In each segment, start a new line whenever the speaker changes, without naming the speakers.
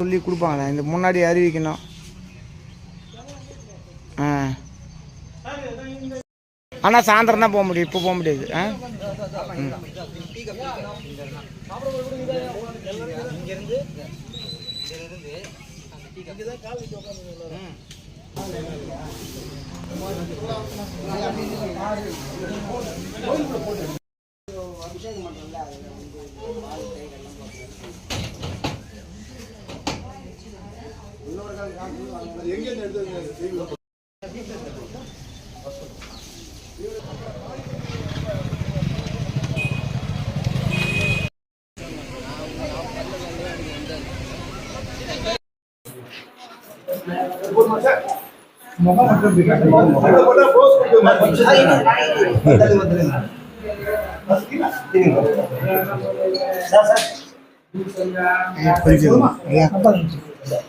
சொல்லி கொடுப்பாங்களே இந்த முன்னாடி அறிவிக்கணும். ஆ. ஆனால் சாயந்தரம் தான் போக முடியும் இப்போ போக முடியாது. ஆ? ம். கொஞ்சம் ஐயா
என்னாளுடைய சிவனே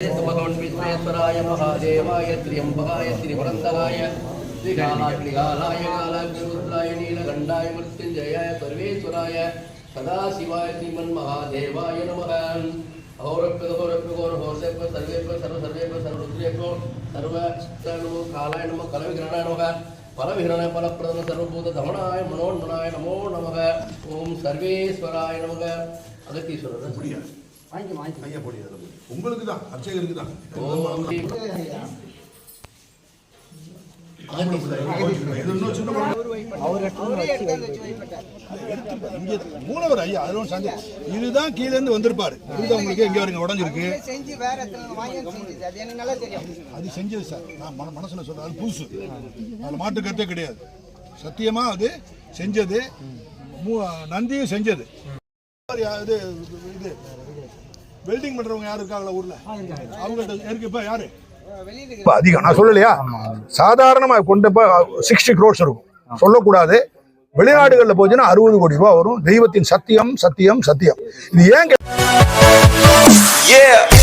போற்றி
भगवन् विश्वेश्वराय महादेवाय त्र्यम्बकाय त्रिपुरन्दराय त्रिकालाग्निकालाय कालाग्निरुद्राय नीलकण्ठाय मृत्युञ्जयाय सर्वेश्वराय सदाशिवाय श्रीमन्महादेवाय नमः अहोरप्य अहोरप्य घोरहोर्षेभ्य सर्वेभ्य सर्व सर्वेभ्य सर्वरुद्रेभ्यो सर्व नमो कालाय नमः कलविग्रहणाय नमः பரவிகிரண பரப்பிரதம சர்வபூத தமனாய மனோன்மனாய நமோ நமக. ஓம் சர்வேஸ்வராய நமக. அகத்தீஸ்வரர்.
முடியாது வாங்கி வாங்கி ஐயா போடியா உங்களுக்கு தான் அர்ச்சகருக்கு தான் மூணவர் ஐயா அதுல ஒன்றும் சந்தேகம் இதுதான் கீழே இருந்து வந்திருப்பாரு இதுதான் உங்களுக்கு எங்க வருங்க உடஞ்சிருக்கு
அது
செஞ்சது சார் நான் மன மனசுல சொல்றேன் அது புதுசு அதில் மாட்டு கருத்தே கிடையாது சத்தியமா அது செஞ்சது நந்தியும் செஞ்சது இது இது வெல்டிங் பண்றவங்க யாரு இருக்காங்களா ஊர்ல அவங்கள்ட்ட இருக்கு இப்ப யாரு இப்ப அதிகம். நான் சொல்லலையா? சாதாரணமா கொண்டு போய் சிக்ஸ்டி க்ரோர்ஸ் இருக்கும். சொல்லக்கூடாது. வெளிநாடுகளில் போச்சுன்னா அறுபது கோடி ரூபாய் வரும். தெய்வத்தின் சத்தியம் சத்தியம் சத்தியம். இது ஏன்.